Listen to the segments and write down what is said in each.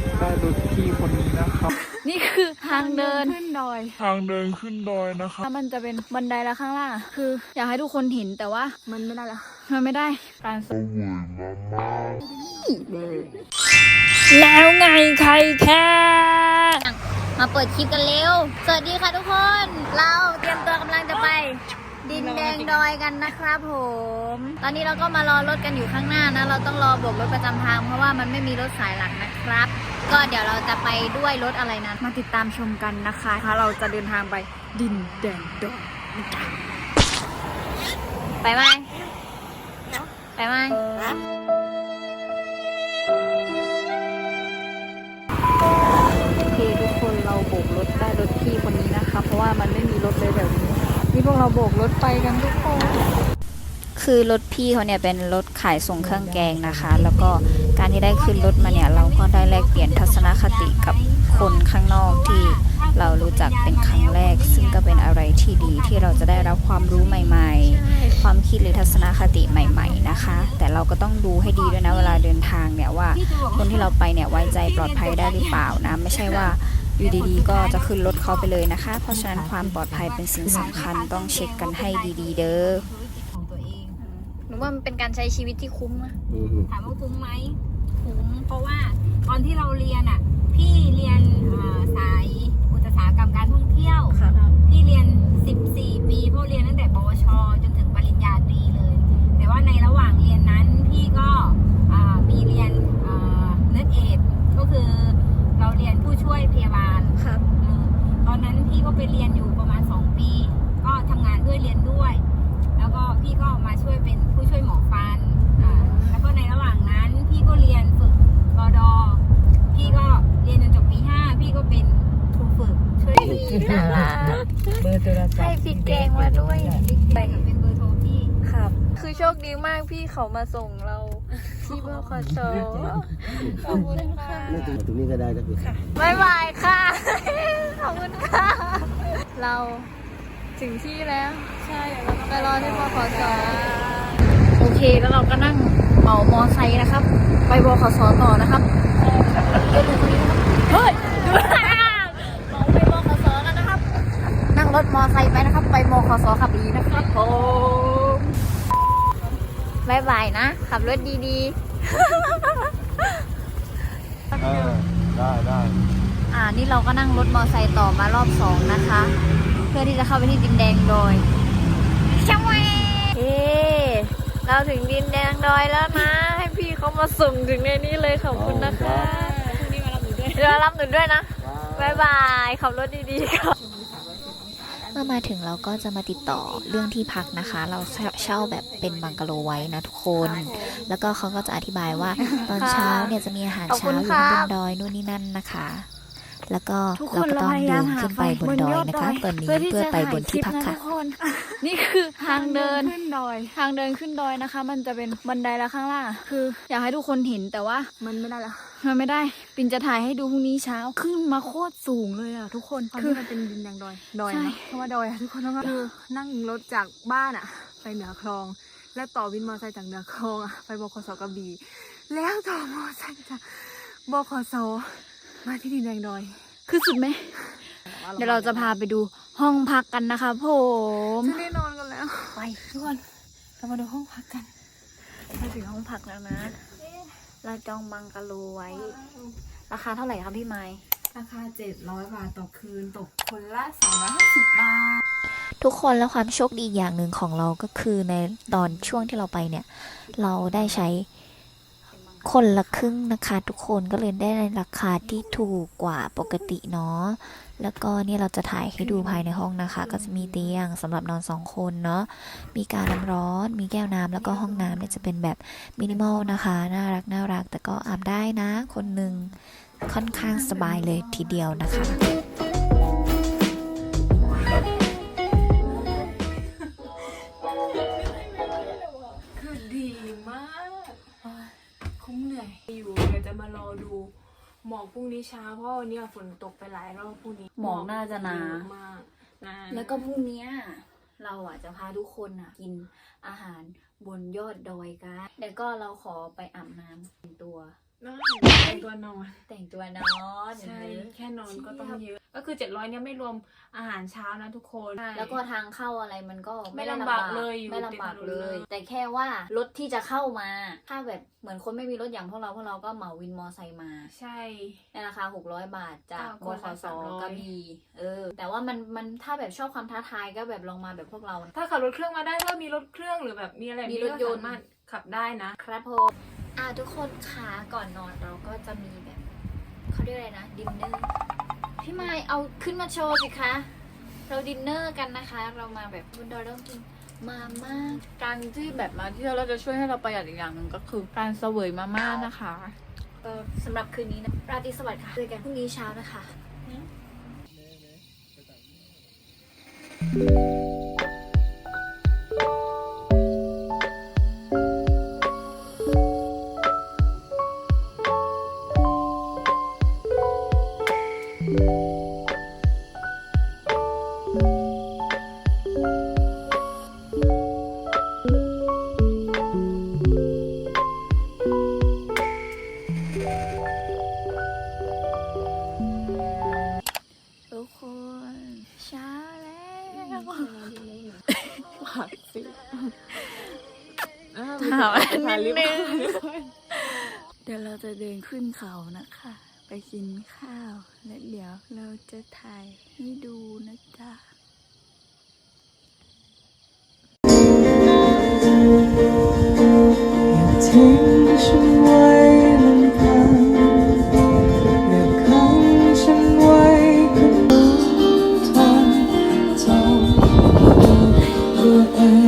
ถได้รถพี่คนนี้นะครับ นี่คือทางเดินขึ้นดอย ทางเดินขึ้นดอยนะครับถ้ามันจะเป็นบันไดแล้วข้างล่างอะคือ อยากให้ทุกคนเห็นแต่ว่ามันไม่ได้ละมันไม่ได้การแล้วไงใครแค่มาเปิดคลิปกันเร็ว สวัสดีค่ะทุกคน เราเตรียมตัวกำลังจะไป ดินแดงดอยกันนะครับผม ตอนนี้เราก็มารอรถกันอยู่ข้างหน้านะ เราต้องรอโบกรถประจำทางเพราะว่ามันไม่มีรถสายหลักนะครับ ก็เดี๋ยวเราจะไปด้วยรถอะไรนะมาติดตามชมกันนะคะถ้าเราจะเดินทางไปดินแดงดอยไปไหมไปไหมโอเคทุกคนเราโบกรถได้รถพี่คนนี้นะคะ เพราะว่ามันไม่มีรถเลยแบบนี้ นี่พวกเราโบกรถไปกันทุกคนคือรถพี่เขาเนี่ยเป็นรถขายส่งเครื่องแกงนะคะ แล้วก็การที่ได้ขึ้นรถมาเนี่ยเราก็ได้แลกเปลี่ยนทัศนคติกับคนข้างนอกที่เรารู้จักเป็นครั้งแรก ซึ่งก็เป็นอะไรที่ดีที่เราจะได้รับความรู้ใหม่ ๆ ความคิดหรือทัศนคติใหม่ ๆนะคะ แต่เราก็ต้องดูให้ดีด้วยนะเวลาเดินทางเนี่ยว่าคนที่เราไปเนี่ยไว้ใจปลอดภัยได้หรือเปล่านะ ไม่ใช่ว่า อยู่ดีๆ ก็จะขึ้นรถเขาไปเลยนะคะ เพราะฉะนั้นความปลอดภัยเป็นสิ่งสำคัญต้องเช็คกันให้ดีๆ เด้อของตัวเองหนูว่ามันเป็นการใช้ชีวิตที่คุ้มนะถามว่าคุ้มไหมคุ้มเพราะว่าตอนที่เราเรียนอะ พี่เรียนเอ่อสายอุตสาหกรรมการท่องเที่ยวพี่เรียน 14 ปีเพราะเรียนตั้งแต่ปวช จนถึงปริญญาตรีเลย แต่ว่าในระหว่างเรียนนั้นพี่ก็อ่ามีเรียนเนิร์ดเอดก็คือ เราเรียนผู้ช่วยพยาบาลครับ เออตอนนั้นพี่ก็ไปเรียนอยู่ประมาณ2ปี ก็ทำงานด้วยเรียนด้วย แล้วก็พี่ก็มาช่วยเป็นผู้ช่วยหมอฟันอ่าแล้วก็ในระหว่างนั้นพี่ก็เรียนฝึกกอดอพี่ก็เรียนจนจบปี5พี่ก็เป็นครูฝึกช่วยน่ารัก เบอร์โทรศัพท์ให้พี่แกงมาด้วยไปกับเป็นเบอร์โทรพี่ ครับ คือโชคดีมากพี่เขามาส่งเรา ที่บขสขอบคุณค่ะไม่ถึงตรงนี้ก็ได้ก็คือบ๊ายบายค่ะ ขอบคุณค่ะ เราถึงที่แล้ว ใช่ไปรอที่บขสโอเคแล้วเราก็นั่งเหมามอไซค์นะครับ ไปบขสต่อนะครับเฮ้ยดูเราไปบขสกันนะครับ นั่งรถมอไซค์ไปนะครับ ไปมขสขับดีนะครับผม บายบายนะ ขับรถดีเออ ได้ได้ๆอ่า นี่เราก็นั่งรถมอไซค์ต่อมารอบสองนะคะ เพื่อที่จะเข้าไปที่ดินแดงดอยช่างแหวเฮ้เราถึงดินแดงดอยแล้วนะ ให้พี่เขามาส่งถึงในนี้เลยขอบคุณนะคะพรุ่งนี้มารับหนูด้วยมารับหนูด้วยนะบายบาย ขับรถดีๆค่ะเมื่ อมาถึงเราก็จะมาติดต่อเรื่องที่พักนะคะ เราเช่าแบบเป็นบังกะโลไว้นะทุกคน แล้วก็เขาก็จะอธิบายว่าตอนเช้าเนี่ยจะมีอาหารเช้าอยู่ครับบนดอยนู่นนี่นั่นนะคะ แล้วก็ทุกคเรานก็เราต้องพยาเดิยามนหาขึ้นไปบนดอยนะคะตอนนี้เพื่อไปบนที่พักค่ะนี่คือทางเดินขึ้นดอย ทางเดินขึ้นดอยนะคะ มันจะเป็นบันไดแล้วข้างล่างอะคือ อยากให้ทุกคนเห็นแต่ว่ามันไม่ได้ละมันไม่ได้ปินจะถ่ายให้ดูพรุ่งนี้เช้าขึ้นมาโคตรสูงเลยอะทุกคนตอนคือที่มันเป็นดินแดงดอยดอยใช่นะเพราะว่าดอยอะทุกคนต้องคือนั่งรถจากบ้านอะไปเหนือคลอง แล้วต่อวินมอเตอร์ไซค์จากเหนือคลองอะไปบขสกระบี่แล้วต่อมอเตอร์ไซค์จากบขส มาที่ดินแดงดอย คือสุดไหม เดี๋ยวเราจะพาไปดูห้องพักกันนะคะผมจะได้นอนกันแล้ว ไปทุกคนเรามาดูห้องพักกันมาถึงห้องพักแล้วนะ เราจองบังกะโลไว้ ราคาเท่าไหร่คะพี่ไม้ราคา 700 บาทต่อคืน ตกคนละ 250 บาท ทุกคนแล้วความโชคดีอย่างหนึ่งของเราก็คือในตอนช่วงที่เราไปเนี่ย เราได้ใช้ คนละครึ่งนะคะทุกคนก็เลยได้ในราคาที่ถูกกว่าปกติเนาะ แล้วก็เนี่ยเราจะถ่ายให้ดูภายในห้องนะคะ ก็จะมีเตียงสำหรับนอนสองคนเนาะ มีการน้ำร้อน มีแก้วน้ำแล้วก็ห้องน้ำเนี่ยจะเป็นแบบมินิมอลนะคะ น่ารักน่ารักแต่ก็อาบได้นะ คนหนึ่งค่อนข้างสบายเลยทีเดียวนะคะ นี้เช้าเพราะวันนี้ฝนตกไปหลายรอบพรุ่งนี้หมอกน่าจะหนา เยอะมากนะแล้วก็พรุ่งเนี้ยเราอะจะพาทุกคนอะกินอาหารบนยอดดอยกันแล้วก็เราขอไปอาบน้ำแต่งตัว ได้แต่งตัวนอนแต่งตัวนอนใช่แค่นอนก็ต้องเยอะ ก็คือ 700เนี่ยไม่รวมอาหารเช้านะทุกคน แล้วก็ทางเข้าอะไรมันก็ไม่ด้ลำบากเลยอยู่ไม่ลำบากติดถนนเลเลยยแต่แค่ว่ารถที่จะเข้ามา ถ้าแบบเหมือนคนไม่มีรถอย่างพวกเราพวกเราก็เหมาวินมอไซค์มา ใช่ในราคา 600 บาทจากอ่าบคนขละส300กระบี่เออ แต่ว่ามันมันถ้าแบบชอบความท้าทายก็แบบลองมาแบบพวกเรา ถ้าขับรถเครื่องมาได้ถ้ามีรถเครื่องหรือแบบมีอะไรมีรถยนต์ก็สามารถขับได้นะครับผม อ่าทุกคนคะก่อนนอนเราก็จะมีแบบเขาเรียกอะไรนะดินเนอร์พี่ไมายเอาขึ้นมาโชว์สิคะ เราดินเนอร์กันนะคะ เรามาแบบบนดอยต้องกินมาม่าการที่แบบมาเที่ยวเราจะช่วยให้เราประหยัดอีกอย่างหนึ่งก็คือการเสวยมาม่านะคะเออสำหรับคืนนี้นะราตรีสวัสดิ์ค่ะเจอกันพรุ่งนี้เช้านะคะ ถามนิดนึงเดี๋ยวเราจะเดินขึ้นเขานะคะ ไปกินข้าว และเดี๋ยวเราจะถ่ายให้ดูนะจ๊ะทิ้งฉันไว้ลำพังอย่าขังฉันไว้กับทางทำตัวเอง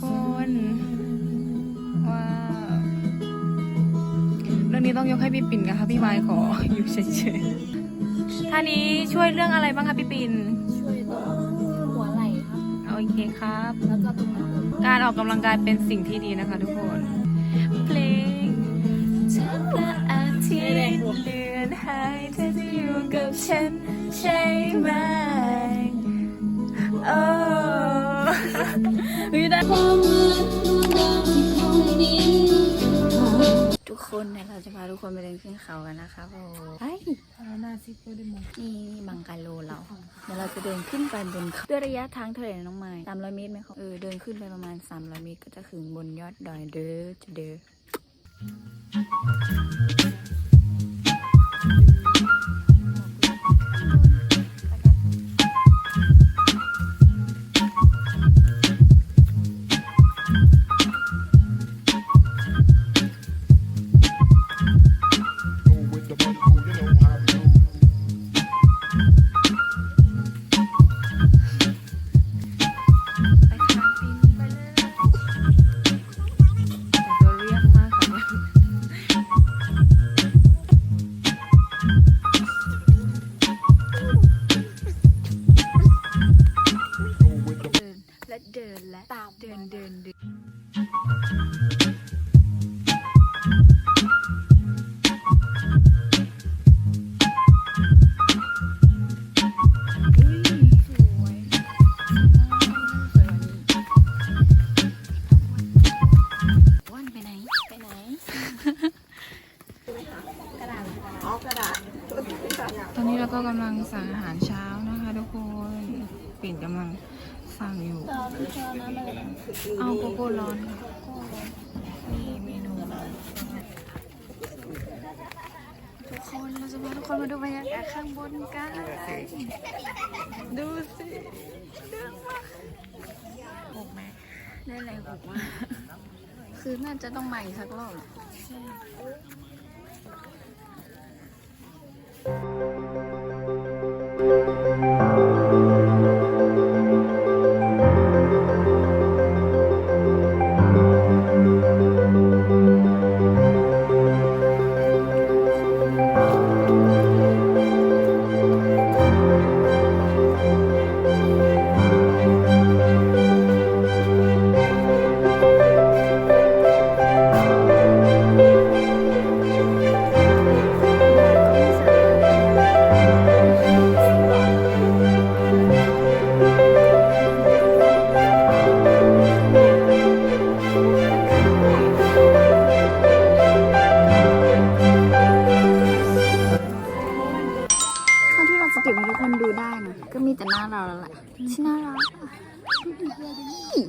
ค่ะทุกคนว้าวเรื่องนี้ต้องยกให้พี่ปิ่นนะคะพี่ไมค์ขออยู่เฉยๆท่านี้ช่วยเรื่องอะไรบ้างคะพี่ปิ่นช่วยตรงหัวไหล่ครับโอเคครับ แล้วก็ตรงหน้าอกการออกกำลังกายเป็นสิ่งที่ดีนะคะทุกคนเพลงฉันและอาทิตย์เลือนหายเธอจะอยู่กับฉันใช่ไหมโอ้ยได้ทุกคนเนี่ยเราจะพาทุกคนไปเดินขึ้นเขากันนะคะโอ้ไปนี่บังกาโลเราเดี๋ยวเราจะเดินขึ้นไปบนเขาด้วยระยะทางเท่าไหร่นะน้องไม้สามร้อยเมตรไหมคะเออเดินขึ้นไปประมาณสามร้อยเมตรก็จะถึงบนยอดดอยเด้อจะเด้อ ตอนนี้เราก็กำลังสั่งอาหารเช้านะคะทุกคนปิ่นกำลังสั่งอยู่ เอาโกโก้ร้อนค่ะนี่เมนูทุกคนเราจะพาทุกคนมาดูบรรยากาศข้างบนกันดูสิเรื่องมากหกไหมได้อะไรหกมากคือน่าจะต้องมาอีกสักรอบ แ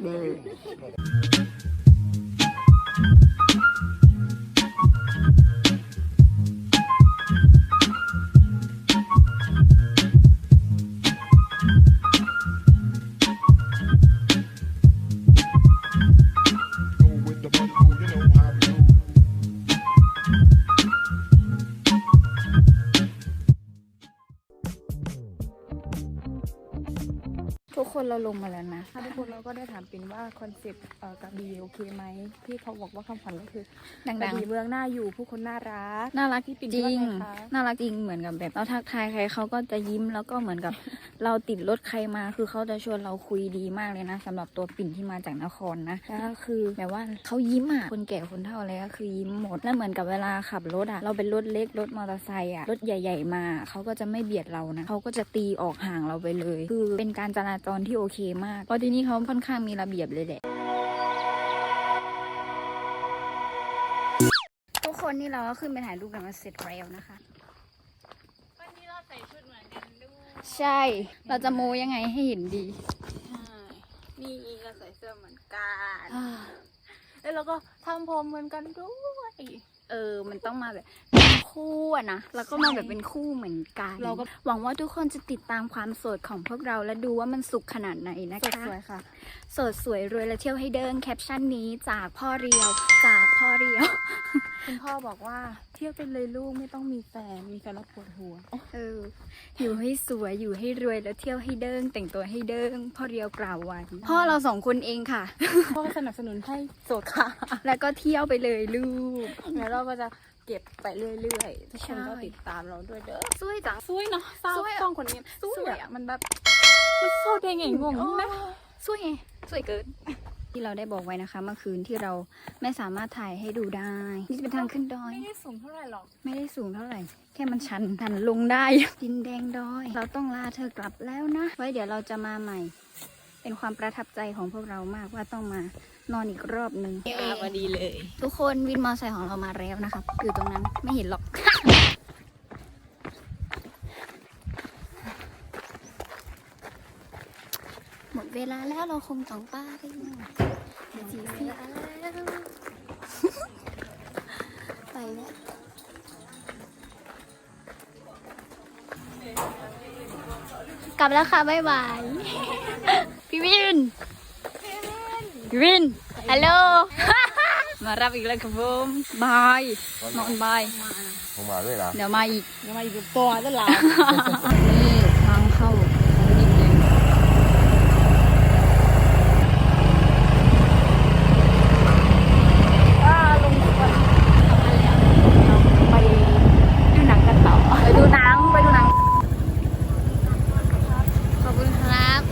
เทุกคนเราลงมาแล้วนะถ้าทุกคนเราก็ได้ถามปินว่าคอนเซ็ปต์เอ่อกระบี่โอเคไหมที่เขาบอกว่าคำขวัญก็คือดักระงบี่เมืองน่าอยู่ผู้คนน่ารักๆน่ารักพี่ปิ่นจริงว่าไงคะน่ารักจริงเหมือนกับแบบเราทักทายใครเขาก็จะยิ้มแล้วก็เหมือนกับเราติดรถใครมาคือเขาจะชวนเราคุยดีมากเลยนะสำหรับตัวปิ่นที่มาจากนครนะแล้วก็คือแบบว่าเขายิ้มอะคนแก่คนเฒ่าอะไรก็คือยิ้มหมดแล้วเหมือนกับเวลาขับรถอะเราเป็นรถเล็กรถมอเตอร์ไซค์อะรถใหญ่ ๆ มาเขาก็จะไม่เบียดเรานะเขาก็จะตีออกห่างเราไปเลย คือเป็นการจราจรที่โอเคมาก เพราะที่นี่เขาค่อนข้างมีระเบียบเลยแหละ ทุกคนนี่เราก็ขึ้นไปถ่ายรูปกันมาเสร็จแล้วนะคะ วันนี้เราใส่ชุดเหมือนกันด้วยใช่ เราจะโมยังไงให้เห็นดี นี่เราใส่เสื้อเหมือนกัน แล้วเราก็ทำผมเหมือนกันด้วย เออ มันต้องมาแบบเป็นคู่ อะนะแล้วก็มาแบบเป็นคู่เหมือนกันเราก็หวังว่าทุกคนจะติดตามความโสดของพวกเราและดูว่ามันสุขขนาดไหนนะสดคะสวยค่ะโสดสวยรวยและเที่ยวให้เดินแคปชั่นนี้จากพ่อเรียวจากพ่อเรียวคุณพ่อบอกว่าเที่ยวเป็นเลยลูกไม่ต้องมีแฟนมีแฟนแล้วปวดหัวเอออยู่ให้สวยอยู่ให้รวยแล้วเที่ยวให้เดินแต่งตัวให้เดินพ่อเรียวกล่าวไว้พ่อเราสองคนเองค่ะพ่อก็สนับสนุนให้โสดค่ะ แล้วก็เที่ยวไปเลยลูกแล้วเราก็จะ เก็บไปเรื่อยๆทุกคนก็ใช่ติดตามเราด้วยเด้อสวยจังสวยเนาะสาวสวยอะต้องคนนี้สวยสวยอะอะมันแบบมันโสดได้ไงงงไหมสวยไงสวยเกินที่เราได้บอกไว้นะคะ เมื่อคืนที่เราไม่สามารถถ่ายให้ดูได้ นี่จะเป็นทางขึ้นดอย ไม่ได้สูงเท่าไหร่หรอก ไม่ได้สูงเท่าไหร่ แค่มันชันทันลงได้ ดินแดงดอย เราต้องลาเธอกลับแล้วนะ ไว้เดี๋ยวเราจะมาใหม่ เป็นความประทับใจของพวกเรามากว่าต้องมา นอนอีกรอบหนึ่งพอดีเลย ทุกคนวินมอเตอร์ไซค์ของเรามาแล้วนะครับ อยู่ตรงนั้นไม่เห็นหรอก หมดเวลาแล้วเราคงต้องป้าไปเดี๋ยวสีเสียแล้วไปแล้วกลับแล้วค่ะ บ๊ายบาย พี่วินพี่ วินฮัลโหล มารับอีกแล้วครับผมบายนอนบาย ผมมาด้วยเหรอเดี๋ยวมาอีก ยังมาอยู่กับตัวตลาดนี่ทางเข้าของดินแดงว้าลงสวนไปดูหนังกันต่อ ไปดูหนัง ไปดูหนัง ขอบคุณครับ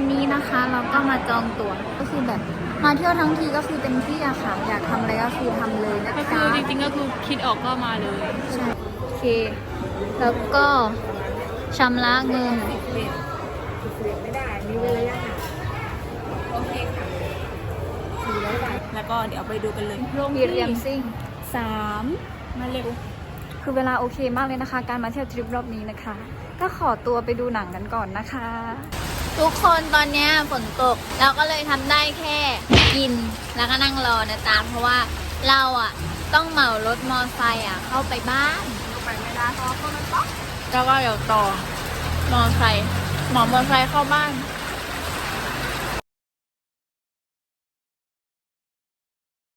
ตอนนี้นะคะเราก็มาจองตั๋วก็คือแบบมาเที่ยวทั้งทีก็คือเต็มที่อะค่ะ อยากทำอะไรก็คือทำเลยนะก็คืจ๊ะอจริงๆก็คือคิดออกก็มาเลยโอเค แล้วก็ชำระเงิน แล้วก็เดี๋ยวไปดูกันเลยมีเรียมซิ่ง สามมาเร็ว คือเวลาโอเคมากเลยนะคะ การมาเที่ยวทริปรอบนี้นะคะ ก็ขอตัวไปดูหนังกันก่อนนะคะ ทุกคนตอนเนี้ยฝนตกเราก็เลยทำได้แค่กินแล้วก็นั่งรอนะจ๊ะเพราะว่าเราอะต้องเหมารถมอไซค์อะเข้าไปบ้านแล้วก็เดี๋ยวต่อมอไซค์หมอมอไซค์เข้าบ้าน